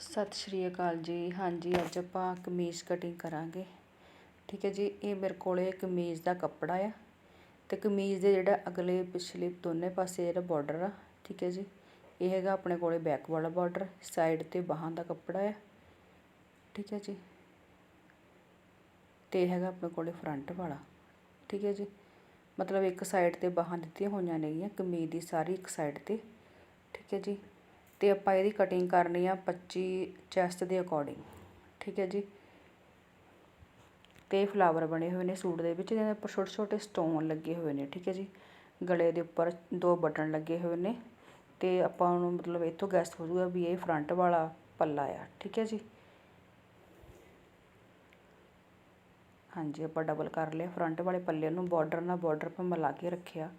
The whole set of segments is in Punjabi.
ਸਤਿ ਸ਼੍ਰੀ ਅਕਾਲ ਜੀ। ਹਾਂਜੀ, ਅੱਜ ਆਪਾਂ ਕਮੀਜ਼ ਕਟਿੰਗ ਕਰਾਂਗੇ। ਠੀਕ ਹੈ ਜੀ, ਇਹ ਮੇਰੇ ਕੋਲੇ ਕਮੀਜ਼ ਦਾ ਕੱਪੜਾ ਆ ਤੇ ਕਮੀਜ਼ ਦੇ ਜਿਹੜਾ ਅਗਲੇ ਪਿਛਲੇ ਦੋਨੇ ਪਾਸੇ ਜਿਹੜਾ ਬਾਰਡਰ ਆ, ਠੀਕ ਹੈ ਜੀ, ਇਹ ਹੈਗਾ ਆਪਣੇ ਕੋਲੇ ਬੈਕ ਵਾਲਾ ਬਾਰਡਰ ਸਾਈਡ ਤੇ ਬਾਹਾਂ ਦਾ ਕੱਪੜਾ ਆ, ਠੀਕ ਹੈ ਜੀ, ਤੇ ਹੈਗਾ ਆਪਣੇ ਕੋਲੇ ਫਰੰਟ ਵਾਲਾ, ਠੀਕ ਹੈ ਜੀ। ਮਤਲਬ ਇੱਕ ਸਾਈਡ ਤੇ ਬਾਹਾਂ ਦਿੱਤੀਆਂ ਹੋਈਆਂ ਨੇਗੀਆਂ, ਕਮੀਜ਼ ਦੀ ਸਾਰੀ ਇੱਕ ਸਾਈਡ ਤੇ, ਠੀਕ ਹੈ ਜੀ। ਅਤੇ ਆਪਾਂ ਇਹਦੀ ਕਟਿੰਗ ਕਰਨੀ ਆ 25 ਚੈਸਟ ਦੇ ਅਕੋਰਡਿੰਗ ਠੀਕ ਹੈ ਜੀ? ਤੇ ਫਲਾਵਰ ਬਣੇ ਹੋਏ ਨੇ ਸੂਟ ਦੇ ਵਿੱਚ, ਜਿਹਦੇ ਉੱਪਰ ਛੋਟੇ ਛੋਟੇ ਸਟੋਨ ਲੱਗੇ ਹੋਏ ਨੇ, ਠੀਕ ਹੈ ਜੀ? ਗਲੇ ਦੇ ਉੱਪਰ ਦੋ ਬਟਨ ਲੱਗੇ ਹੋਏ ਨੇ, ਤੇ ਆਪਾਂ ਨੂੰ ਮਤਲਬ ਇੱਥੋਂ ਗੈਸ ਹੋ ਜੂਗਾ ਵੀ ਇਹ ਫਰੰਟ ਵਾਲਾ ਪੱਲਾ ਆ, ਠੀਕ ਹੈ ਜੀ? ਹਾਂਜੀ, ਆਪਾਂ ਡਬਲ ਕਰ ਲਿਆ ਫਰੰਟ ਵਾਲੇ ਪੱਲੇ ਨੂੰ ਬਾਰਡਰ ਨਾਲ ਬਾਰਡਰ ਆਪਾਂ ਮਿਲਾ ਕੇ ਰੱਖਿਆ,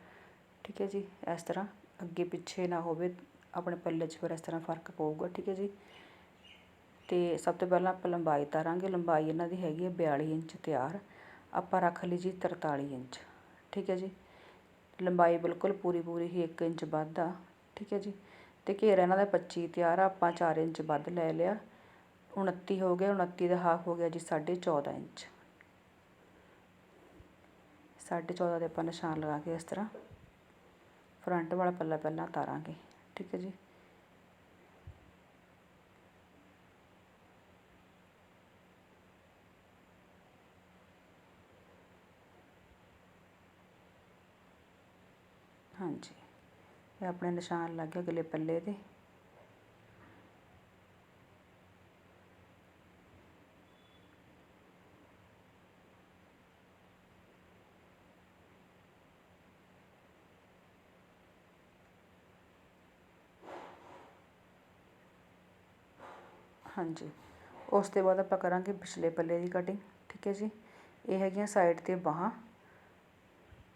ਠੀਕ ਹੈ ਜੀ? ਇਸ ਤਰ੍ਹਾਂ ਅੱਗੇ ਪਿੱਛੇ ਨਾ ਹੋਵੇ ਆਪਣੇ ਪੱਲੇ 'ਚ ਫਿਰ ਇਸ ਤਰ੍ਹਾਂ ਫ਼ਰਕ ਪਊਗਾ, ਠੀਕ ਹੈ ਜੀ। ਤੇ ਸਭ ਤੋਂ ਪਹਿਲਾਂ ਆਪਾਂ ਲੰਬਾਈ ਤਾਰਾਂਗੇ, ਲੰਬਾਈ ਇਹਨਾਂ ਦੀ ਹੈਗੀ ਹੈ 42 ਇੰਚ ਤਿਆਰ। ਆਪਾਂ ਰੱਖ ਲਈ ਜੀ 43 ਇੰਚ, ਠੀਕ ਹੈ ਜੀ। ਲੰਬਾਈ ਬਿਲਕੁਲ ਪੂਰੀ ਪੂਰੀ ਹੀ 1 ਇੰਚ ਵੱਧ ਆ, ਠੀਕ ਹੈ ਜੀ। ਤੇ ਘੇਰਾ ਇਹਨਾਂ ਦਾ 25 ਤਿਆਰ ਆ, ਆਪਾਂ 4 ਇੰਚ ਵੱਧ ਲੈ ਲਿਆ। 29 ਹੋ ਗਿਆ 29 ਦਾ ਹਾਫ ਹੋ ਗਿਆ ਜੀ 14.5 ਇੰਚ। 14.5 ਦੇ ਆਪਾਂ ਨਿਸ਼ਾਨ ਲਗਾ ਕੇ ਇਸ ਤਰ੍ਹਾਂ ਫਰੰਟ ਵਾਲਾ ਪੱਲਾ ਪਹਿਲਾਂ ਤਾਰਾਂਗੇ। ਠੀਕ ਹੈ ਜੀ। ਹਾਂਜੀ। ਇਹ ਆਪਣੇ ਨਿਸ਼ਾਨ ਲੱਗ ਗਿਆ ਅਗਲੇ ਪੱਲੇ ਦੇ ਹਾਂਜੀ। ਉਸ ਤੋਂ ਬਾਅਦ ਆਪਾਂ ਕਰਾਂਗੇ ਪਿਛਲੇ ਪੱਲੇ ਦੀ ਕਟਿੰਗ ਠੀਕ ਹੈ ਜੀ? ਇਹ ਹੈਗੀਆਂ ਸਾਈਡ ਤੇ ਬਾਹਾਂ,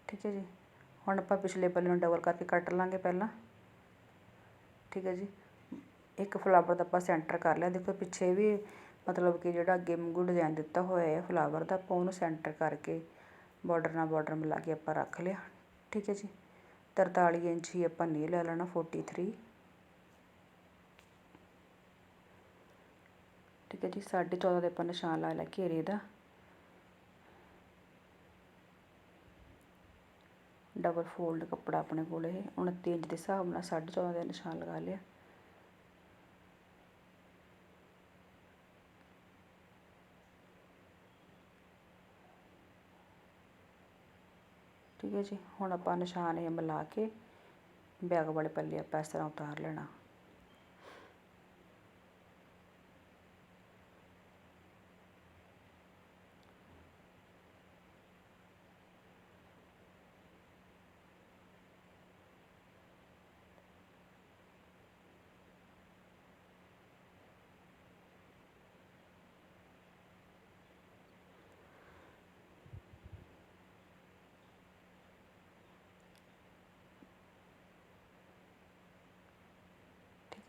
ਠੀਕ ਹੈ ਜੀ? ਹੁਣ ਆਪਾਂ ਪਿਛਲੇ ਪੱਲੇ ਨੂੰ ਡਬਲ ਕਰਕੇ ਕੱਟ ਲਾਂਗੇ ਪਹਿਲਾਂ, ਠੀਕ ਹੈ ਜੀ? ਇੱਕ ਫਲਾਵਰ ਦਾ ਆਪਾਂ ਸੈਂਟਰ ਕਰ ਲਿਆ। ਦੇਖੋ ਪਿੱਛੇ ਵੀ ਮਤਲਬ ਕਿ ਜਿਹੜਾ ਅੱਗੇ ਵਾਂਗੂ ਡਿਜ਼ਾਈਨ ਦਿੱਤਾ ਹੋਇਆ ਹੈ ਫਲਾਵਰ ਦਾ, ਆਪਾਂ ਉਹਨੂੰ ਸੈਂਟਰ ਕਰਕੇ ਬਾਰਡਰ ਨਾਲ ਬਾਰਡਰ ਮਿਲਾ ਕੇ ਆਪਾਂ ਰੱਖ ਲਿਆ, ਠੀਕ ਹੈ ਜੀ? 43 ਇੰਚ ਹੀ ਆਪਾਂ ਨੀ ਲੈ ਲੈਣਾ 43 ਠੀਕ ਹੈ ਜੀ 14.5 ਦੇ ਆਪਾਂ ਨਿਸ਼ਾਨ ਲਾ ਲਿਆ ਘੇਰੇ ਦਾ। ਡਬਲ ਫੋਲਡ ਕੱਪੜਾ ਆਪਣੇ ਕੋਲ ਇਹ 29 ਇੰਚ ਦੇ ਹਿਸਾਬ ਨਾਲ 14.5 ਦੇ ਨਿਸ਼ਾਨ ਲਗਾ ਲਿਆ। ਠੀਕ ਹੈ ਜੀ, ਹੁਣ ਆਪਾਂ ਨਿਸ਼ਾਨ ਇਹ ਮਿਲਾ ਕੇ ਬੈਗ ਵਾਲੇ ਪੱਲੇ ਆਪਾਂ ਇਸ ਤਰ੍ਹਾਂ ਉਤਾਰ ਲੈਣਾ।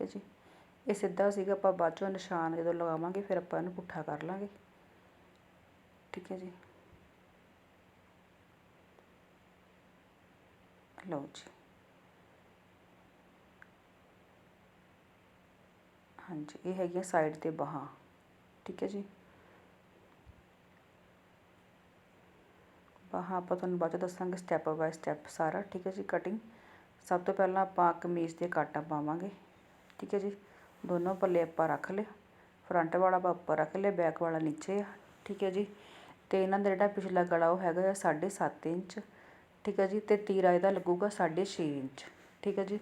ਠੀਕ ਹੈ ਜੀ। ਇਹ ਸਿੱਧਾ ਸੀਗਾ, ਆਪਾਂ ਬਾਅਦ ਚੋਂ ਨਿਸ਼ਾਨ ਜਦੋਂ ਲਗਾਵਾਂਗੇ, ਫਿਰ ਆਪਾਂ ਇਹਨੂੰ ਪੁੱਠਾ ਕਰ ਲਾਂਗੇ। ਠੀਕ ਹੈ ਜੀ। ਲਓ ਜੀ। ਹਾਂਜੀ, ਇਹ ਹੈਗੀਆਂ ਸਾਈਡ ਤੇ ਬਾਹਾਂ। ਠੀਕ ਹੈ ਜੀ। ਬਾਹਾਂ ਆਪਾਂ ਤੁਹਾਨੂੰ ਬਾਅਦ ਚ ਦੱਸਾਂਗੇ ਸਟੈਪ ਬਾਏ ਸਟੈਪ ਸਾਰਾ। ਠੀਕ ਹੈ ਜੀ ਕਟਿੰਗ ਸਭ ਤੋਂ ਪਹਿਲਾਂ ਆਪਾਂ ਕਮੀਜ਼ ਦੇ ਕਾਟਾ ਪਾਵਾਂਗੇ। ਠੀਕ ਹੈ ਜੀ। ਦੋਨੋਂ ਪੱਲੇ ਆਪਾਂ ਰੱਖ ਲਏ। ਫਰੰਟ ਵਾਲਾ ਆਪਾਂ ਉੱਪਰ ਰੱਖ ਲਿਆ ਬੈਕ ਵਾਲਾ ਨੀਚੇ ਆ। ਠੀਕ ਹੈ ਜੀ। ਤੇ ਇਹਨਾਂ ਦਾ ਜਿਹੜਾ ਪਿਛਲਾ ਗਲਾ ਉਹ ਹੈਗਾ ਆ 7.5 ਇੰਚ। ਠੀਕ ਹੈ ਜੀ। ਤੇ ਤੀਰਾ ਇਹਦਾ ਲੱਗੂਗਾ 6.5 ਇੰਚ। ਠੀਕ ਹੈ ਜੀ।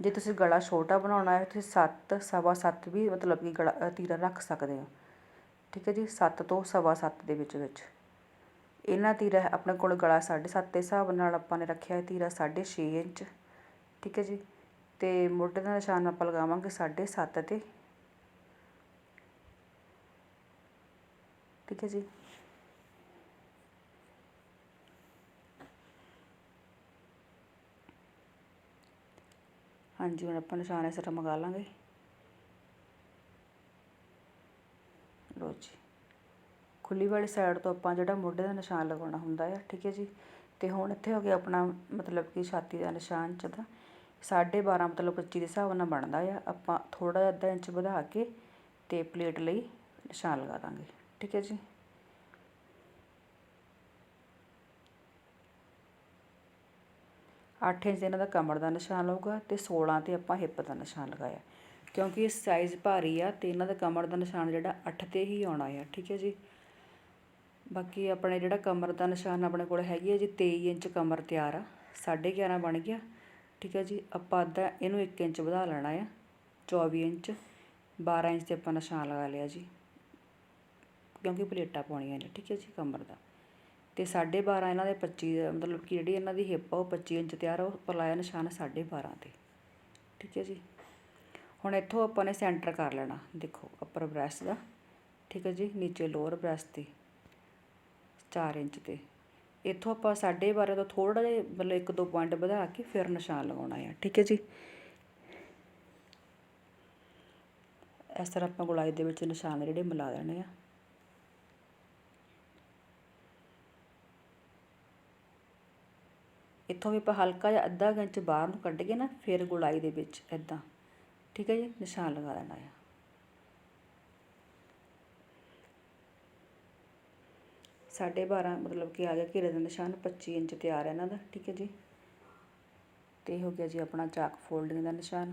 ਜੇ ਤੁਸੀਂ ਗਲਾ ਛੋਟਾ ਬਣਾਉਣਾ ਹੈ, ਤੁਸੀਂ 7 ਸਵਾ 7 ਵੀ ਮਤਲਬ ਕਿ ਗਲਾ ਤੀਰਾ ਰੱਖ ਸਕਦੇ ਹੋ। ਠੀਕ ਹੈ ਜੀ। 7 ਤੋਂ ਸਵਾ 7 ਦੇ ਵਿੱਚ ਵਿੱਚ। ਇਹਨਾਂ ਤੀਰਾ ਆਪਣੇ ਕੋਲ ਗਲਾ 7.5 ਦੇ ਹਿਸਾਬ ਨਾਲ ਆਪਾਂ ਨੇ ਰੱਖਿਆ ਹੈ, ਤੀਰਾ 6.5 ਇੰਚ। ਠੀਕ ਹੈ ਜੀ। ਅਤੇ ਮੋਢੇ ਦਾ ਨਿਸ਼ਾਨ ਆਪਾਂ ਲਗਾਵਾਂਗੇ 7.5 ਤੇ। ਠੀਕ ਹੈ ਜੀ। ਹਾਂਜੀ, ਹੁਣ ਆਪਾਂ ਨਿਸ਼ਾਨ ਇਸ ਤਰ੍ਹਾਂ ਮੰਗਾ ਲਾਂਗੇ। ਲੋ ਜੀ। ਖੁੱਲੀ ਵਾਲੀ ਸਾਈਡ ਤੋਂ ਆਪਾਂ ਜਿਹੜਾ ਮੋਢੇ ਦਾ ਨਿਸ਼ਾਨ ਲਗਾਉਣਾ ਹੁੰਦਾ ਆ, ਠੀਕ ਹੈ ਜੀ। ਤੇ ਹੁਣ ਇੱਥੇ ਹੋ ਗਿਆ ਆਪਣਾ ਮਤਲਬ ਕਿ ਛਾਤੀ ਦਾ ਨਿਸ਼ਾਨ ਚ ਸਾਢੇ 12.5 ਮਤਲਬ 25 ਦੇ ਹਿਸਾਬ ਨਾਲ ਬਣਦਾ ਆ। ਆਪਾਂ ਥੋੜ੍ਹਾ ਜਿਹਾ ਅੱਧਾ ਇੰਚ ਵਧਾ ਕੇ ਅਤੇ ਪਲੇਟ ਲਈ ਨਿਸ਼ਾਨ ਲਗਾ ਦਾਂਗੇ। ਠੀਕ ਹੈ ਜੀ? ਅੱਠ ਇੰਚ ਇਹਨਾਂ ਦਾ ਕਮਰ ਦਾ ਨਿਸ਼ਾਨ ਲਊਗਾ ਅਤੇ 16 ਤੇ ਆਪਾਂ ਹਿੱਪ ਦਾ ਨਿਸ਼ਾਨ ਲਗਾਇਆ। ਕਿਉਂਕਿ ਇਹ ਸਾਈਜ਼ ਭਾਰੀ ਆ ਤੇ ਇਹਨਾਂ ਦਾ ਕਮਰ ਦਾ ਨਿਸ਼ਾਨ ਜਿਹੜਾ 8 ਤੇ ਹੀ ਆਉਣਾ ਆ। ਠੀਕ ਹੈ ਜੀ? ਬਾਕੀ ਆਪਣੇ ਜਿਹੜਾ ਕਮਰ ਦਾ ਨਿਸ਼ਾਨ ਆਪਣੇ ਕੋਲ ਹੈਗੀ ਹੈ ਜੀ 23 ਇੰਚ ਕਮਰ ਤਿਆਰ ਆ। 11.5 ਬਣ ਗਿਆ। ਠੀਕ ਹੈ ਜੀ, ਆਪਾਂ ਅੱਧਾ ਇਹਨੂੰ 1 ਇੰਚ ਵਧਾ ਲੈਣਾ ਆ 24 ਇੰਚ 12 ਇੰਚ ਤੇ ਆਪਾਂ ਨਿਸ਼ਾਨ ਲਗਾ ਲਿਆ ਜੀ, ਕਿਉਂਕਿ ਪਲੇਟਾਂ ਪਾਉਣੀਆਂ ਨੇ, ਠੀਕ ਹੈ ਜੀ, ਕਮਰ ਦਾ। ਤੇ 12.5 ਇਹਨਾਂ ਦੇ 25 ਮਤਲਬ ਕਿ ਜਿਹੜੀ ਇਹਨਾਂ ਦੀ ਹਿੱਪ ਆ ਉਹ 25 ਇੰਚ ਤਿਆਰ ਆ, ਉਹ ਪਰ ਲਾਇਆ ਨਿਸ਼ਾਨ 12.5 ਤੇ, ਠੀਕ ਹੈ ਜੀ। ਹੁਣ ਇੱਥੋਂ ਆਪਾਂ ਨੇ ਸੈਂਟਰ ਕਰ ਲੈਣਾ, ਦੇਖੋ ਅੱਪਰ ਬ੍ਰੈਸਟ ਦਾ, ਠੀਕ ਹੈ ਜੀ, ਨੀਚੇ ਲੋਅਰ ਬ੍ਰੈਸਟ ਤੇ 4 ਇੰਚ ਤੇ। ਇੱਥੋਂ ਆਪਾਂ 12.5 ਤੋਂ ਥੋੜ੍ਹਾ ਜਿਹਾ ਮਤਲਬ 1-2 ਪੁਆਇੰਟ ਵਧਾ ਕੇ ਫਿਰ ਨਿਸ਼ਾਨ ਲਗਾਉਣਾ ਆ, ਠੀਕ ਹੈ ਜੀ? ਇਸ ਤਰ੍ਹਾਂ ਆਪਾਂ ਗੁਲਾਈ ਦੇ ਵਿੱਚ ਨਿਸ਼ਾਨ ਜਿਹੜੇ ਮਿਲਾ ਦੇਣੇ ਆ। ਇੱਥੋਂ ਵੀ ਆਪਾਂ ਹਲਕਾ ਜਿਹਾ ਅੱਧਾ ਇੰਚ ਬਾਹਰ ਨੂੰ ਕੱਢ ਕੇ ਨਾ ਫਿਰ ਗੁਲਾਈ ਦੇ ਵਿੱਚ ਇਦਾਂ ਠੀਕ ਹੈ ਜੀ? ਨਿਸ਼ਾਨ ਲਗਾ ਦੇਣਾ ਆ। ਸਾਢੇ 12 ਮਤਲਬ ਕਿ ਆ ਗਿਆ ਘੇਰੇ ਦਾ ਨਿਸ਼ਾਨ 25 ਇੰਚ ਤਿਆਰ ਹੈ ਇਹਨਾਂ ਦਾ, ਠੀਕ ਹੈ ਜੀ। ਤੇ ਹੋ ਗਿਆ ਜੀ ਆਪਣਾ ਚਾਕ ਫੋਲਡਿੰਗ ਦਾ ਨਿਸ਼ਾਨ।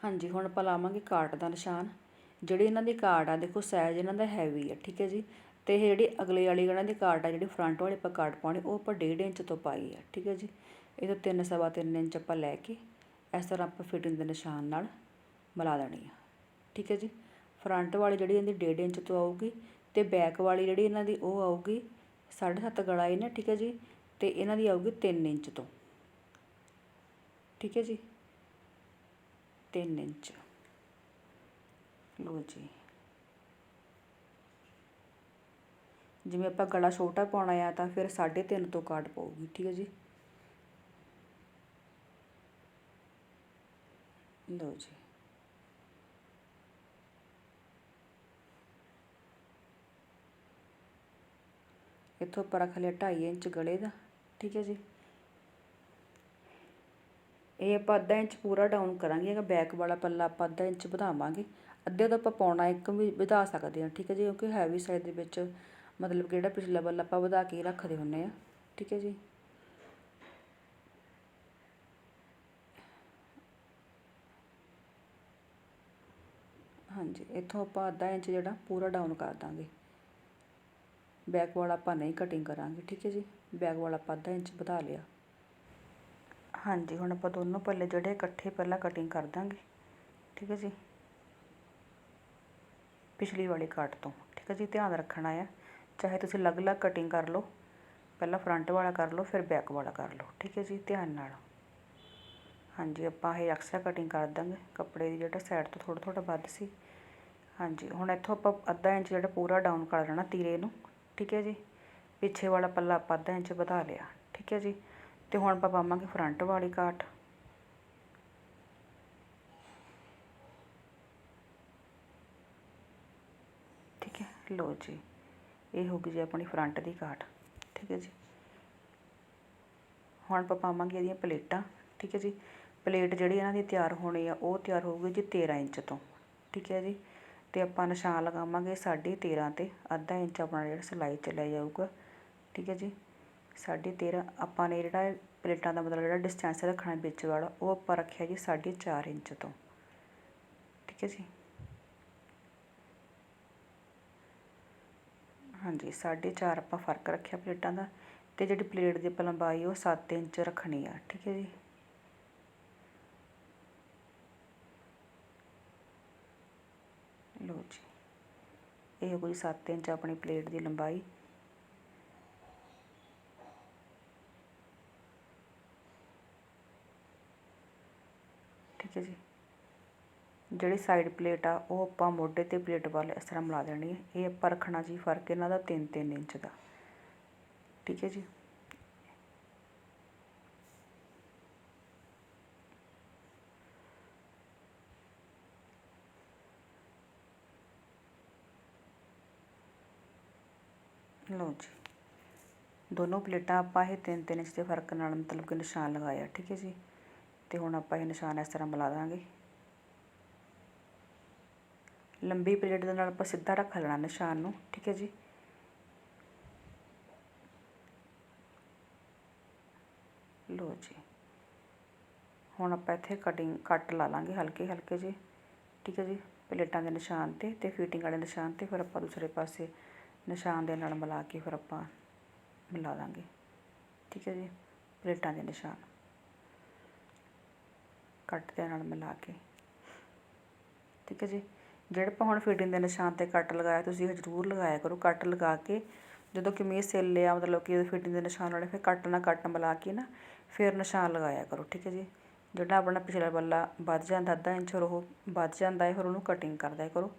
ਹਾਂਜੀ, ਹੁਣ ਆਪਾਂ ਲਾਵਾਂਗੇ ਕਾਟ ਦਾ ਨਿਸ਼ਾਨ। ਜਿਹੜੀ ਇਹਨਾਂ ਦੀ ਕਾਟ ਆ, ਦੇਖੋ ਸਾਈਜ਼ ਇਹਨਾਂ ਦਾ ਹੈਵੀ ਆ, ਠੀਕ ਹੈ ਜੀ। ਤੇ ਇਹ ਜਿਹੜੀ ਅਗਲੇ ਵਾਲੀ ਇਹਨਾਂ ਦੀ ਕਾਟ ਆ, ਜਿਹੜੀ ਫਰੰਟ ਵਾਲੀ ਆਪਾਂ ਕਾਟ ਪਾਉਣੀ, ਉਹ ਆਪਾਂ 1.5 ਇੰਚ ਤੋਂ ਪਾਈ ਆ, ਠੀਕ ਹੈ ਜੀ। ਇਹ ਤੋਂ 3 ਸਵਾ 3 ਇੰਚ ਆਪਾਂ ਲੈ ਕੇ, ਇਸ ਤਰ੍ਹਾਂ ਆਪਾਂ ਫਿਟਿੰਗ ਦੇ ਨਿਸ਼ਾਨ ਨਾਲ ਮਿਲਾ ਦੇਣੀ ਆ। ਠੀਕ ਹੈ ਜੀ? ਫਰੰਟ ਵਾਲੀ ਜਿਹੜੀ ਇਹਦੀ 1.5 ਇੰਚ ਤੋਂ ਆਊਗੀ ਤੇ ਬੈਕ ਵਾਲੀ ਜਿਹੜੀ ਇਹਨਾਂ ਦੀ ਉਹ ਆਊਗੀ 7.5 ਗਲਾਈ ਨਾ ਠੀਕ ਹੈ ਜੀ? ਤੇ ਇਹਨਾਂ ਦੀ ਆਊਗੀ 3 ਇੰਚ ਤੋਂ। ਠੀਕ ਹੈ ਜੀ? 3 ਇੰਚ। ਲੋ ਜੀ। ਜਿਵੇਂ ਆਪਾਂ ਗਲਾ ਛੋਟਾ ਪਾਉਣਾ ਆ ਤਾਂ ਫਿਰ 3.5 ਤੋਂ ਕਾਟ ਪਊਗੀ, ਠੀਕ ਹੈ ਜੀ? ਲੋ ਜੀ। ਇੱਥੋਂ ਪਰ ਰੱਖ ਲਿਆ 2.5 ਇੰਚ ਗਲੇ ਦਾ, ਠੀਕ ਹੈ ਜੀ। ਇਹ ਆਪਾਂ ਅੱਧਾ ਇੰਚ ਪੂਰਾ ਡਾਊਨ ਕਰਾਂਗੇ ਅਗਰ ਬੈਕ ਵਾਲਾ ਪੱਲਾ ਆਪਾਂ ਅੱਧਾ ਇੰਚ ਵਧਾਵਾਂਗੇ। ਅੱਧੇ ਤੋਂ ਆਪਾਂ ਪਾਉਣਾ ਇੱਕ ਵੀ ਵਧਾ ਸਕਦੇ ਹਾਂ, ਠੀਕ ਹੈ ਜੀ, ਕਿਉਂਕਿ ਹੈਵੀ ਸਾਈਡ ਦੇ ਵਿੱਚ ਮਤਲਬ ਕਿ ਜਿਹੜਾ ਪਿਛਲਾ ਪੱਲਾ ਆਪਾਂ ਵਧਾ ਕੇ ਰੱਖਦੇ ਹੁੰਨੇ ਆ ਠੀਕ ਹੈ ਜੀ। ਹਾਂਜੀ, ਇੱਥੋਂ ਆਪਾਂ ਅੱਧਾ ਇੰਚ ਜਿਹੜਾ ਪੂਰਾ ਡਾਊਨ ਕਰ ਦਾਂਗੇ। ਬੈਕ ਵਾਲਾ ਆਪਾਂ ਨਹੀਂ ਕਟਿੰਗ ਕਰਾਂਗੇ, ਠੀਕ ਹੈ ਜੀ? ਬੈਕ ਵਾਲਾ ਆਪਾਂ ਅੱਧਾ ਇੰਚ ਵਧਾ ਲਿਆ। ਹਾਂਜੀ, ਹੁਣ ਆਪਾਂ ਦੋਨੋਂ ਪੱਲੇ ਜਿਹੜੇ ਇਕੱਠੇ ਪਹਿਲਾਂ ਕਟਿੰਗ ਕਰ ਦਾਂਗੇ, ਠੀਕ ਹੈ ਜੀ? ਪਿਛਲੀ ਵਾਲੀ ਕੱਟ ਤੋਂ, ਠੀਕ ਹੈ ਜੀ? ਧਿਆਨ ਰੱਖਣਾ ਹੈ ਚਾਹੇ ਤੁਸੀਂ ਅਲੱਗ-ਅਲੱਗ ਕਟਿੰਗ ਕਰ ਲਓ, ਪਹਿਲਾਂ ਫਰੰਟ ਵਾਲਾ ਕਰ ਲਓ, ਫਿਰ ਬੈਕ ਵਾਲਾ ਕਰ ਲਓ, ਠੀਕ ਹੈ ਜੀ? ਧਿਆਨ ਨਾਲ। ਹਾਂਜੀ, ਆਪਾਂ ਇਹ ਐਕਸਟਰਾ ਕਟਿੰਗ ਕਰ ਦਾਂਗੇ, ਕੱਪੜੇ ਦੀ ਜਿਹੜਾ ਸਾਈਡ ਤੋਂ ਥੋੜਾ ਥੋੜਾ ਵੱਧ ਸੀ। ਹਾਂਜੀ, ਹੁਣ ਇੱਥੋਂ ਆਪਾਂ ਅੱਧਾ ਇੰਚ ਜਿਹੜਾ ਪੂਰਾ ਡਾਊਨ ਕਰ ਲੈਣਾ ਤੀਰੇ ਨੂੰ ਠੀਕ ਹੈ ਜੀ? ਪਿੱਛੇ ਵਾਲਾ ਪੱਲਾ ਆਪਾਂ ਅੱਧਾ ਇੰਚ ਵਧਾ ਲਿਆ, ਠੀਕ ਹੈ ਜੀ? ਤੇ ਹੁਣ ਆਪਾਂ ਪਾਵਾਂਗੇ ਫਰੰਟ ਵਾਲੀ ਕਾਟ ਠੀਕ ਹੈ? ਲੋ ਜੀ, ਇਹ ਹੋ ਗਈ ਜੀ ਆਪਣੀ ਫਰੰਟ ਦੀ ਕਾਟ ਠੀਕ ਹੈ ਜੀ? ਹੁਣ ਆਪਾਂ ਪਾਵਾਂਗੇ ਇਹਦੀਆਂ ਪਲੇਟਾਂ, ਠੀਕ ਹੈ ਜੀ? ਪਲੇਟ ਜਿਹੜੀ ਇਹਨਾਂ ਦੀ ਤਿਆਰ ਹੋਣੀ ਆ, ਉਹ ਤਿਆਰ ਹੋਊਗੀ ਜੀ 13 ਇੰਚ ਤੋਂ, ਠੀਕ ਹੈ ਜੀ? ਅਤੇ ਆਪਾਂ ਨਿਸ਼ਾਨ ਲਗਾਵਾਂਗੇ 13.5 ਤੇ, ਅੱਧਾ ਇੰਚ ਆਪਣਾ ਜਿਹੜਾ ਸਿਲਾਈ ਚਲਿਆ ਜਾਊਗਾ। ਠੀਕ ਹੈ ਜੀ? 13.5 ਆਪਾਂ ਨੇ ਜਿਹੜਾ ਪਲੇਟਾਂ ਦਾ ਮਤਲਬ ਜਿਹੜਾ ਡਿਸਟੈਂਸ ਰੱਖਣਾ ਵਿੱਚ ਵਾਲਾ, ਉਹ ਆਪਾਂ ਰੱਖਿਆ ਜੀ 4.5 ਇੰਚ ਤੋਂ। ਠੀਕ ਹੈ ਜੀ? ਹਾਂਜੀ 4.5 ਆਪਾਂ ਫ਼ਰਕ ਰੱਖਿਆ ਪਲੇਟਾਂ ਦਾ ਅਤੇ ਜਿਹੜੀ ਪਲੇਟ ਦੀ ਆਪਾਂ ਲੰਬਾਈ ਉਹ ਸੱਤ ਇੰਚ ਰੱਖਣੀ ਆ। ਠੀਕ ਹੈ ਜੀ ਲੋ ਜੀ ਇਹ ਕੋਈ 7 ਇੰਚ ਆਪਣੀ ਪਲੇਟ ਦੀ ਲੰਬਾਈ। ਠੀਕ ਹੈ ਜੀ। ਜਿਹੜੀ ਸਾਈਡ ਪਲੇਟ ਆ, ਉਹ ਆਪਾਂ ਮੋਢੇ ਤੇ ਪਲੇਟ ਵੱਲ ਇਸ ਤਰ੍ਹਾਂ ਮਿਲਾ ਦੇਣੀ ਹੈ। ਇਹ ਆਪਾਂ ਰੱਖਣਾ ਜੀ, ਫ਼ਰਕ ਇਹਨਾਂ ਦਾ 3-3 ਇੰਚ ਦਾ। ਠੀਕ ਹੈ ਜੀ। ਲਓ ਜੀ। ਦੋਨੋਂ ਪਲੇਟਾਂ ਆਪਾਂ ਇਹ 3-3 ਇੰਚ ਦੇ ਫ਼ਰਕ ਨਾਲ ਮਤਲਬ ਕਿ ਨਿਸ਼ਾਨ ਲਗਾਇਆ, ਠੀਕ ਹੈ ਜੀ? ਤੇ ਹੁਣ ਆਪਾਂ ਇਹ ਨਿਸ਼ਾਨ ਇਸ ਤਰ੍ਹਾਂ ਮਿਲਾ ਦਾਂਗੇ। ਲੰਬੀ ਪਲੇਟ ਦੇ ਨਾਲ ਆਪਾਂ ਸਿੱਧਾ ਰੱਖ ਲੈਣਾ ਨਿਸ਼ਾਨ ਨੂੰ, ਠੀਕ ਹੈ ਜੀ? ਲੋ ਜੀ। ਹੁਣ ਆਪਾਂ ਇੱਥੇ ਕਟਿੰਗ ਕੱਟ ਲਾ ਲਾਂਗੇ ਹਲਕੇ ਹਲਕੇ ਜੀ, ਠੀਕ ਹੈ ਜੀ? ਪਲੇਟਾਂ ਦੇ ਨਿਸ਼ਾਨ ਤੇ ਤੇ ਫਿਟਿੰਗ ਵਾਲੇ ਨਿਸ਼ਾਨ ਤੇ, ਫਿਰ ਆਪਾਂ ਦੂਸਰੇ ਪਾਸੇ ਨਿਸ਼ਾਨ ਦੇ ਨਾਲ ਮਿਲਾ ਕੇ ਫਿਰ ਆਪਾਂ ਮਿਲਾ ਦਾਂਗੇ। ਠੀਕ ਹੈ ਜੀ? ਪਲੇਟਾਂ ਦੇ ਨਿਸ਼ਾਨ। ਕੱਟ ਦੇ ਨਾਲ ਮਿਲਾ ਕੇ। ਠੀਕ ਹੈ ਜੀ? ਜਿਹੜੇ ਆਪਾਂ ਹੁਣ ਫਿਟਿੰਗ ਦੇ ਨਿਸ਼ਾਨ ਤੇ ਕੱਟ ਲਗਾਇਆ, ਤੁਸੀਂ ਇਹ ਜ਼ਰੂਰ ਲਗਾਇਆ ਕਰੋ। ਕੱਟ ਲਗਾ ਕੇ ਜਦੋਂ ਕਮੀਜ਼ ਸਿਲ ਲਿਆ, ਮਤਲਬ ਕਿ ਉਹਦੇ ਫਿਟਿੰਗ ਦੇ ਨਿਸ਼ਾਨ ਵਾਲੇ, ਫਿਰ ਕੱਟ ਨਾਲ ਕੱਟ ਮਿਲਾ ਕੇ ਨਾ ਫਿਰ ਨਿਸ਼ਾਨ ਲਗਾਇਆ ਕਰੋ। ਠੀਕ ਹੈ ਜੀ? ਜਿਹੜਾ ਆਪਣਾ ਪਿਛਲਾ ਬੱਲਾ ਵੱਧ ਜਾਂਦਾ, ਅੱਧਾ ਇੰਚ ਹੋਰ ਉਹ ਵੱਧ ਜਾਂਦਾ ਹੈ ਫਿਰ ਉਹਨੂੰ ਕਟਿੰਗ ਕਰਦਾ ਦਿਆ ਕਰੋ।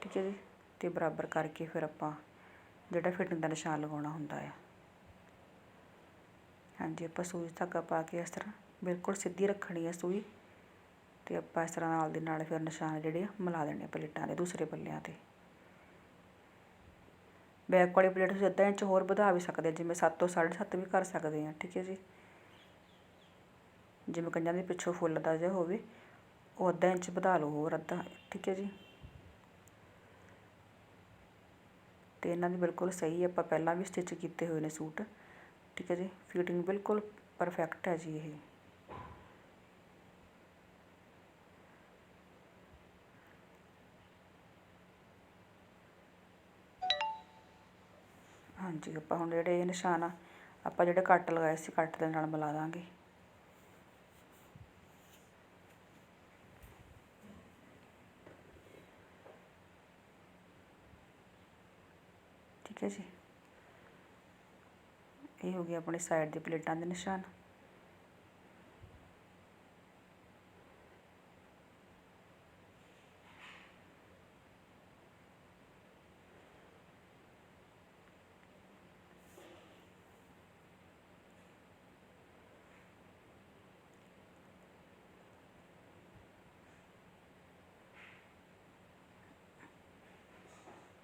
ਠੀਕ ਹੈ ਜੀ? ਤੇ ਬਰਾਬਰ ਕਰਕੇ ਫਿਰ ਆਪਾਂ ਜਿਹੜਾ ਫਿਟਿੰਗ ਦਾ ਨਿਸ਼ਾਨ ਲਗਾਉਣਾ ਹੁੰਦਾ ਆ। ਹਾਂਜੀ, ਆਪਾਂ ਸੂਈ ਧਾਗਾ ਪਾ ਕੇ ਇਸ ਤਰ੍ਹਾਂ ਬਿਲਕੁਲ ਸਿੱਧੀ ਰੱਖਣੀ ਹੈ ਸੂਈ ਤੇ ਆਪਾਂ ਇਸ ਤਰ੍ਹਾਂ ਨਾਲ ਦੇ ਨਾਲ ਫਿਰ ਨਿਸ਼ਾਨ ਜਿਹੜੇ ਆ ਮਿਲਾ ਦੇਣੇ ਪਲੇਟਾਂ ਦੇ ਦੂਸਰੇ ਪੱਲਿਆਂ ਤੇ। ਬੈਕ ਵਾਲੀ ਪਲੇਟ ਤੁਸੀਂ ਅੱਧਾ ਇੰਚ ਹੋਰ ਵਧਾ ਵੀ ਸਕਦੇ ਜਿਵੇਂ 7 ਤੋਂ 7.5 ਵੀ ਕਰ ਸਕਦੇ ਆ, ਠੀਕ ਹੈ ਜੀ। ਜਿਵੇਂ ਕੰਨਾਂ ਦੇ ਪਿੱਛੋਂ ਫੁੱਲ ਦਾ ਜਿਹਾ ਹੋਵੇ, ਉਹ ਅੱਧਾ ਇੰਚ ਵਧਾ ਲਓ ਹੋਰ ਅੱਧਾ, ਠੀਕ ਹੈ ਜੀ। ਅਤੇ ਇਹਨਾਂ ਦੀ ਬਿਲਕੁਲ ਸਹੀ ਆਪਾਂ ਪਹਿਲਾਂ ਵੀ ਸਟਿਚ ਕੀਤੇ ਹੋਏ ਨੇ ਸੂਟ। ਠੀਕ ਹੈ ਜੀ ਫਿਟਿੰਗ ਬਿਲਕੁਲ ਪਰਫੈਕਟ ਹੈ ਜੀ ਇਹ। ਹਾਂਜੀ, ਆਪਾਂ ਹੁਣ ਜਿਹੜੇ ਇਹ ਨਿਸ਼ਾਨ ਆ, ਆਪਾਂ ਜਿਹੜੇ ਕੱਟ ਲਗਾਏ ਸੀ, ਕੱਟ ਦੇ ਨਾਲ ਮਿਲਾ ਦਾਂਗੇ। ਠੀਕ ਹੈ ਜੀ ਇਹ ਹੋ ਗਏ ਆਪਣੇ ਸਾਈਡ ਦੇ ਪਲੇਟਾਂ ਦੇ ਨਿਸ਼ਾਨ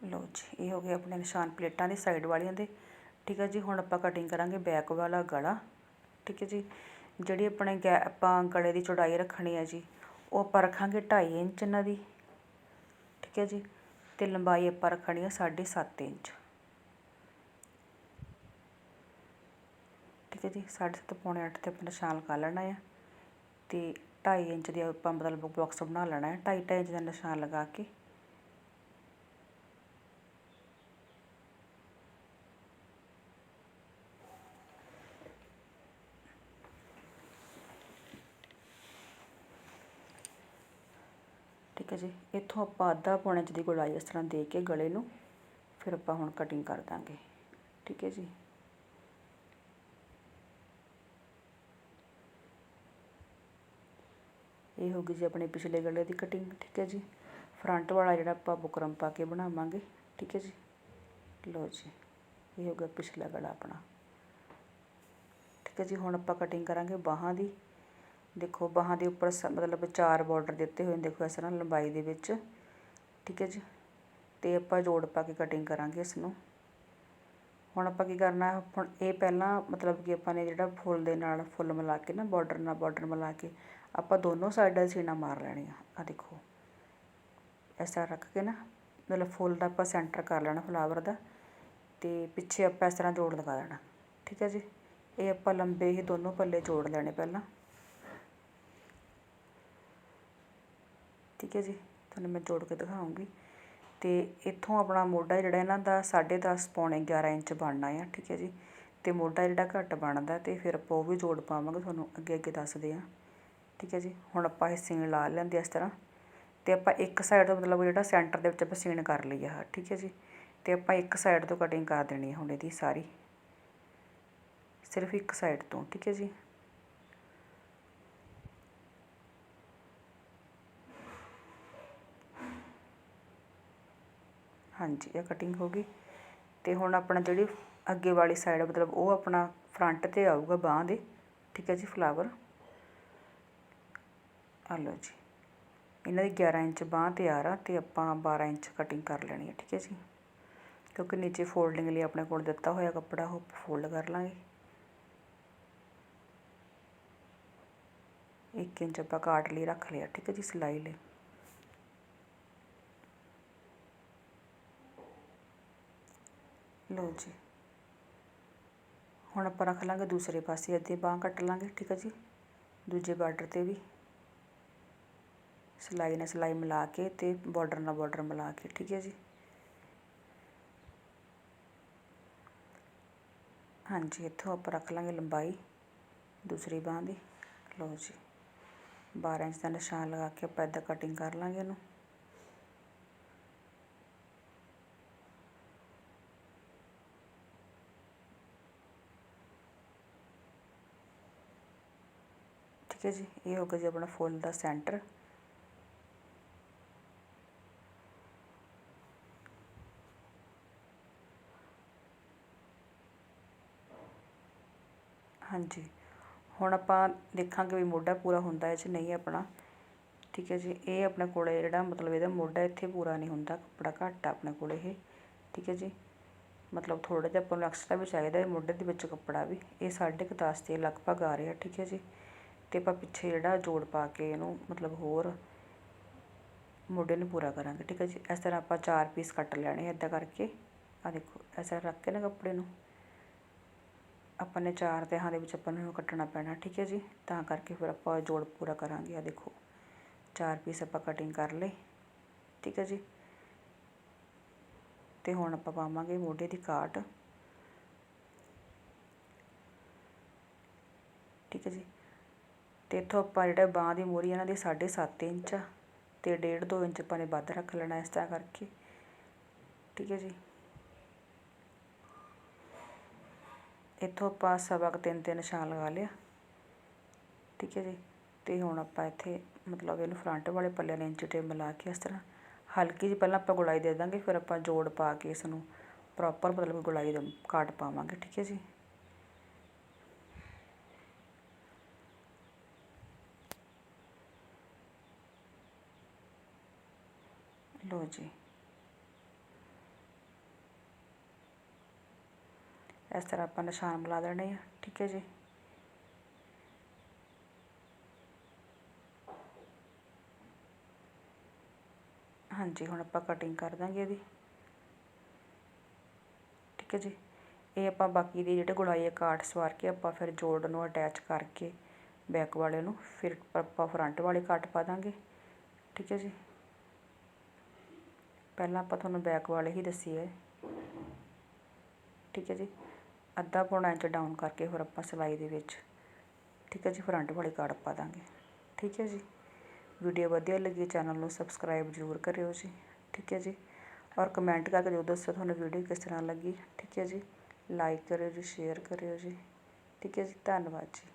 ਲਓ ਜੀ ਇਹ ਹੋ ਗਏ ਆਪਣੇ ਨਿਸ਼ਾਨ ਪਲੇਟਾਂ ਦੇ ਸਾਈਡ ਵਾਲੀਆਂ ਦੇ। ਠੀਕ ਹੈ ਜੀ, ਹੁਣ ਆਪਾਂ ਕਟਿੰਗ ਕਰਾਂਗੇ ਬੈਕ ਵਾਲਾ ਗਲਾ। ਠੀਕ ਹੈ ਜੀ, ਜਿਹੜੀ ਆਪਣੇ ਗੈ, ਆਪਾਂ ਗਲੇ ਦੀ ਚੌੜਾਈ ਰੱਖਣੀ ਹੈ ਜੀ, ਉਹ ਆਪਾਂ ਰੱਖਾਂਗੇ 2.5 ਇੰਚ ਇਹਨਾਂ ਦੀ। ਠੀਕ ਹੈ ਜੀ, ਤੇ ਲੰਬਾਈ ਆਪਾਂ ਰੱਖਣੀ ਹੈ 7.5 ਇੰਚ। ਠੀਕ ਹੈ ਜੀ 7.5 ਪੌਣੇ 8 ਤੇ ਆਪਾਂ ਨਿਸ਼ਾਨ ਲਗਾ ਲੈਣਾ ਹੈ ਤੇ 2.5 ਇੰਚ ਦੀ ਆਪਾਂ ਮਤਲਬ ਬਾਕਸ ਬਣਾ ਲੈਣਾ ਹੈ 2.5 ਇੰਚ ਦਾ ਨਿਸ਼ਾਨ ਲਗਾ ਕੇ ਠੀਕ ਹੈ ਜੀ ਇੱਥੋਂ ਆਪਾਂ ਅੱਧਾ ਪੌਣੇ ਇੰਚ ਦੀ ਗੁਲਾਈ ਇਸ ਤਰ੍ਹਾਂ ਦੇ ਕੇ ਗਲੇ ਨੂੰ, ਫਿਰ ਆਪਾਂ ਹੁਣ ਕਟਿੰਗ ਕਰ ਦਾਂਗੇ। ਠੀਕ ਹੈ ਜੀ? ਇਹ ਹੋ ਗਈ ਜੀ ਆਪਣੇ ਪਿਛਲੇ ਗਲੇ ਦੀ ਕਟਿੰਗ ਠੀਕ ਹੈ ਜੀ? ਫਰੰਟ ਵਾਲਾ ਜਿਹੜਾ ਆਪਾਂ ਬੁਕਰਮ ਪਾ ਕੇ ਬਣਾਵਾਂਗੇ, ਠੀਕ ਹੈ ਜੀ? ਲਓ ਜੀ, ਇਹ ਹੋ ਗਿਆ ਪਿਛਲਾ ਗਲਾ ਆਪਣਾ। ਠੀਕ ਹੈ ਜੀ, ਹੁਣ ਆਪਾਂ ਕਟਿੰਗ ਕਰਾਂਗੇ ਬਾਹਾਂ ਦੀ। ਦੇਖੋ, ਬਾਹਾਂ ਦੇ ਉੱਪਰ ਮਤਲਬ ਚਾਰ ਬਾਰਡਰ ਦਿੱਤੇ ਹੋਏ ਨੇ, ਦੇਖੋ, ਇਸ ਤਰ੍ਹਾਂ ਲੰਬਾਈ ਦੇ ਵਿੱਚ। ਠੀਕ ਹੈ ਜੀ? ਤੇ ਆਪਾਂ ਜੋੜ ਪਾ ਕੇ ਕਟਿੰਗ ਕਰਾਂਗੇ ਇਸ ਨੂੰ ਹੁਣ ਆਪਾਂ ਕੀ ਕਰਨਾ, ਹੁਣ ਇਹ ਪਹਿਲਾਂ ਮਤਲਬ ਕਿ ਆਪਾਂ ਨੇ ਜਿਹੜਾ ਫੁੱਲ ਦੇ ਨਾਲ ਫੁੱਲ ਮਿਲਾ ਕੇ ਨਾ ਬਾਰਡਰ ਨਾਲ ਬਾਰਡਰ ਮਿਲਾ ਕੇ, ਆਪਾਂ ਦੋਨੋਂ ਸਾਈਡਾਂ ਸੀਣਾ ਮਾਰ ਲੈਣੀਆਂ ਆ। ਦੇਖੋ। ਇਸ ਤਰ੍ਹਾਂ ਰੱਖ ਕੇ ਨਾ, ਮਤਲਬ ਫੁੱਲ ਦਾ ਆਪਾਂ ਸੈਂਟਰ ਕਰ ਲੈਣਾ ਫਲਾਵਰ ਦਾ, ਤੇ ਪਿੱਛੇ ਆਪਾਂ ਇਸ ਤਰ੍ਹਾਂ ਜੋੜ ਲਗਾ ਦੇਣਾ ਠੀਕ ਹੈ ਜੀ? ਇਹ ਆਪਾਂ ਲੰਬੇ ਹੀ ਦੋਨੋਂ ਪੱਲੇ ਜੋੜ ਲੈਣੇ ਪਹਿਲਾਂ। ਠੀਕ ਹੈ ਜੀ, ਤੁਹਾਨੂੰ ਮੈਂ ਜੋੜ ਕੇ ਦਿਖਾਉਂਗੀ। ਤੇ ਇੱਥੋਂ ਆਪਣਾ ਮੋਢਾ ਜਿਹੜਾ ਇਹਨਾਂ ਦਾ 10.5 ਪੌਣੇ 11 ਇੰਚ ਬਣਨਾ ਆ, ਠੀਕ ਹੈ ਜੀ। ਤੇ ਮੋਢਾ ਜਿਹੜਾ ਘੱਟ ਬਣਦਾ ਤੇ ਫਿਰ ਆਪਾਂ ਉਹ ਵੀ ਜੋੜ ਪਾਵਾਂਗੇ, ਤੁਹਾਨੂੰ ਅੱਗੇ ਅੱਗੇ ਦੱਸਦੇ ਆ। ਠੀਕ ਹੈ ਜੀ, ਹੁਣ ਆਪਾਂ ਇਹ ਸੀਨ ਲਾ ਲੈਂਦੇ ਇਸ ਤਰ੍ਹਾਂ। ਤੇ ਆਪਾਂ ਇੱਕ ਸਾਈਡ ਤੋਂ ਮਤਲਬ ਜਿਹੜਾ ਸੈਂਟਰ ਦੇ ਵਿੱਚ ਆਪਾਂ ਸੀਨ ਕਰ ਲਈ ਆ, ਠੀਕ ਹੈ ਜੀ। ਤੇ ਆਪਾਂ ਇੱਕ ਸਾਈਡ ਤੋਂ ਕਟਿੰਗ ਕਰ ਦੇਣੀ ਹੈ ਹੁਣ ਇਹਦੀ ਸਾਰੀ। ਸਿਰਫ ਇੱਕ ਸਾਈਡ ਤੋਂ, ਠੀਕ ਹੈ ਜੀ। ਹਾਂਜੀ, ਇਹ ਕਟਿੰਗ ਹੋ ਗਈ। ਅਤੇ ਹੁਣ ਆਪਣਾ ਜਿਹੜੀ ਅੱਗੇ ਵਾਲੀ ਸਾਈਡ ਮਤਲਬ ਉਹ ਆਪਣਾ ਫਰੰਟ ਤੇ ਆਊਗਾ ਬਾਂਹ ਦੇ। ਠੀਕ ਹੈ ਜੀ ਫਲਾਵਰ ਆ ਲਓ ਜੀ। ਇਹਨਾਂ ਦੀ 11 ਇੰਚ ਬਾਹ ਤਿਆਰ ਆ ਤੇ ਆਪਾਂ 12 ਇੰਚ ਕਟਿੰਗ ਕਰ ਲੈਣੀ ਹੈ ਠੀਕ ਹੈ ਜੀ। ਕਿਉਂਕਿ ਨੀਚੇ ਫੋਲਡਿੰਗ ਲਈ ਆਪਣੇ ਕੋਲ ਦਿੱਤਾ ਹੋਇਆ ਕੱਪੜਾ, ਉਹ ਫੋਲਡ ਕਰ ਲਾਂਗੇ। ਇੱਕ ਇੰਚ ਆਪਾਂ ਕਾਟ ਲਈ ਰੱਖ ਲਿਆ, ਠੀਕ ਹੈ ਜੀ, ਸਿਲਾਈ ਲਈ। ਲਓ ਜੀ। ਹੁਣ ਆਪਾਂ ਰੱਖ ਲਾਂਗੇ ਦੂਸਰੇ ਪਾਸੇ, ਅੱਧੇ ਬਾਹ ਕੱਟ ਲਾਂਗੇ, ਠੀਕ ਹੈ ਜੀ? ਦੂਜੇ ਬਾਰਡਰ ਤੇ ਵੀ। ਸਿਲਾਈ ਨਾਲ ਸਿਲਾਈ ਮਿਲਾ ਕੇ ਤੇ ਬਾਰਡਰ ਨਾਲ ਬਾਰਡਰ ਮਿਲਾ ਕੇ, ਠੀਕ ਹੈ ਜੀ? ਹਾਂਜੀ, ਇੱਥੋਂ ਆਪਾਂ ਰੱਖ ਲਾਂਗੇ ਲੰਬਾਈ ਦੂਸਰੀ ਬਾਹ ਦੀ। ਲਓ ਜੀ। 12 ਇੰਚ ਦਾ ਨਿਸ਼ਾਨ ਲਗਾ ਕੇ ਆਪਾਂ ਇੱਦਾਂ ਕਟਿੰਗ ਕਰ ਲਾਂਗੇ ਇਹਨੂੰ। ਠੀਕ ਹੈ ਜੀ, ਇਹ ਹੋ ਗਿਆ ਜੀ ਆਪਣਾ ਫੁੱਲ ਦਾ ਸੈਂਟਰ। ਹਾਂਜੀ, ਹੁਣ ਆਪਾਂ ਦੇਖਾਂਗੇ ਵੀ ਮੋਢਾ ਪੂਰਾ ਹੁੰਦਾ ਹੈ ਜਾਂ ਨਹੀਂ ਆਪਣਾ। ਠੀਕ ਹੈ ਜੀ, ਇਹ ਆਪਣੇ ਕੋਲੇ ਜਿਹੜਾ ਮਤਲਬ ਇਹਦਾ ਮੋਢਾ ਇੱਥੇ ਪੂਰਾ ਨਹੀਂ ਹੁੰਦਾ, ਕੱਪੜਾ ਘੱਟ ਆ ਆਪਣੇ ਕੋਲ ਇਹ। ਠੀਕ ਹੈ ਜੀ, ਮਤਲਬ ਥੋੜਾ ਜਿਹਾ ਆਪਾਂ ਨੂੰ ਐਕਸਟਰਾ ਵੀ ਚਾਹੀਦਾ ਹੈ ਮੋਢੇ ਦੇ ਵਿੱਚ ਕੱਪੜਾ ਵੀ। ਇਹ ਸਾਢੇ ਕੁ ਦਸ ਦੇ ਲਗਭਗ ਆ ਰਿਹਾ, ਠੀਕ ਹੈ ਜੀ। ਅਤੇ ਆਪਾਂ ਪਿੱਛੇ ਜਿਹੜਾ ਜੋੜ ਪਾ ਕੇ ਇਹਨੂੰ ਮਤਲਬ ਹੋਰ ਮੋਢੇ ਨੂੰ ਪੂਰਾ ਕਰਾਂਗੇ, ਠੀਕ ਹੈ ਜੀ? ਇਸ ਤਰ੍ਹਾਂ ਆਪਾਂ ਚਾਰ ਪੀਸ ਕੱਟ ਲੈਣੇ ਇੱਦਾਂ ਕਰਕੇ। ਆ ਦੇਖੋ, ਇਸ ਤਰ੍ਹਾਂ ਰੱਖ ਕੇ ਨਾ ਕੱਪੜੇ ਨੂੰ। ਆਪਾਂ ਨੇ ਚਾਰ ਤਿਹਾਂ ਦੇ ਵਿੱਚ ਆਪਾਂ ਨੂੰ ਕੱਟਣਾ ਪੈਣਾ, ਠੀਕ ਹੈ ਜੀ? ਤਾਂ ਕਰਕੇ ਫਿਰ ਆਪਾਂ ਜੋੜ ਪੂਰਾ ਕਰਾਂਗੇ ਆ ਦੇਖੋ। ਚਾਰ ਪੀਸ ਆਪਾਂ ਕਟਿੰਗ ਕਰ ਲਏ, ਠੀਕ ਹੈ ਜੀ? ਤੇ ਹੁਣ ਆਪਾਂ ਪਾਵਾਂਗੇ ਮੋਢੇ ਦੀ ਕਾਟ ਠੀਕ ਹੈ ਜੀ ਅਤੇ ਇੱਥੋਂ ਆਪਾਂ ਜਿਹੜਾ ਬਾਂਹ ਦੀ ਮੋਰੀ ਇਹਨਾਂ ਦੀ 7.5 ਇੰਚ ਆ ਅਤੇ ਡੇਢ ਦੋ ਇੰਚ ਆਪਾਂ ਨੇ ਵੱਧ ਰੱਖ ਲੈਣਾ ਇਸ ਤਰ੍ਹਾਂ ਕਰਕੇ। ਠੀਕ ਹੈ ਜੀ। ਇੱਥੋਂ ਆਪਾਂ ਸਵਾ ਕੁ ਤਿੰਨ ਤੇ ਨਿਸ਼ਾਨ ਲਗਾ ਲਿਆ। ਠੀਕ ਹੈ ਜੀ। ਤੇ ਹੁਣ ਆਪਾਂ ਇੱਥੇ ਮਤਲਬ ਇਹਨੂੰ ਫਰੰਟ ਵਾਲੇ ਪੱਲੇ ਨੇ ਇੰਚ ਟੇਪ ਮਿਲਾ ਕੇ ਇਸ ਤਰ੍ਹਾਂ ਹਲਕੀ ਜਿਹੀ ਪਹਿਲਾਂ ਆਪਾਂ ਗੁਲਾਈ ਦੇ ਦਾਂਗੇ, ਫਿਰ ਆਪਾਂ ਜੋੜ ਪਾ ਕੇ ਇਸ ਨੂੰ ਪ੍ਰੋਪਰ ਮਤਲਬ ਗੁਲਾਈ ਦਾ ਕਾਟ ਪਾਵਾਂਗੇ। ਠੀਕ ਹੈ ਜੀ। ਲੋ ਜੀ। ਇਸ ਤਰ੍ਹਾਂ ਆਪਾਂ ਨਿਸ਼ਾਨ ਬੁਲਾ ਦੇਣੇ ਆ, ਠੀਕ ਹੈ ਜੀ। ਹਾਂਜੀ, ਹੁਣ ਆਪਾਂ ਕਟਿੰਗ ਕਰ ਦਾਂਗੇ ਇਹਦੀ। ਠੀਕ ਹੈ ਜੀ। ਇਹ ਆਪਾਂ ਬਾਕੀ ਦੀ ਜਿਹੜੇ ਗੁਲਾਈ ਆ ਕਾਟ ਸਵਾਰ ਕੇ ਆਪਾਂ ਫਿਰ ਜੋੜ ਨੂੰ ਅਟੈਚ ਕਰਕੇ ਬੈਕ ਵਾਲੇ ਨੂੰ, ਫਿਰ ਆਪਾਂ ਫਰੰਟ ਵਾਲੇ ਕੱਟ ਪਾ ਦਾਂਗੇ। ਠੀਕ ਹੈ ਜੀ। ਪਹਿਲਾਂ ਆਪਾਂ ਤੁਹਾਨੂੰ ਬੈਕ ਵਾਲੇ ਹੀ ਦੱਸੀ ਹੈ ਠੀਕ ਹੈ ਜੀ? ਅੱਧਾ ਪੌਣਾ ਇੰਚ ਡਾਊਨ ਕਰਕੇ ਹੋਰ ਆਪਾਂ ਸਿਲਾਈ ਦੇ ਵਿੱਚ, ਠੀਕ ਹੈ ਜੀ? ਫਰੰਟ ਵਾਲੀ ਕਾਰਡ ਪਾ ਦਾਂਗੇ। ਠੀਕ ਹੈ ਜੀ? ਵੀਡੀਓ ਵਧੀਆ ਲੱਗੀ ਚੈਨਲ ਨੂੰ ਸਬਸਕ੍ਰਾਈਬ ਜ਼ਰੂਰ ਕਰਿਓ ਜੀ। ਠੀਕ ਹੈ ਜੀ? ਔਰ ਕਮੈਂਟ ਕਰਕੇ ਜੋ ਦੱਸੋ ਤੁਹਾਨੂੰ ਵੀਡੀਓ ਕਿਸ ਤਰ੍ਹਾਂ ਲੱਗੀ। ਠੀਕ ਹੈ ਜੀ? ਲਾਈਕ ਕਰਿਓ ਜੀ ਸ਼ੇਅਰ ਕਰਿਓ ਜੀ। ਠੀਕ ਹੈ ਜੀ? ਧੰਨਵਾਦ ਜੀ।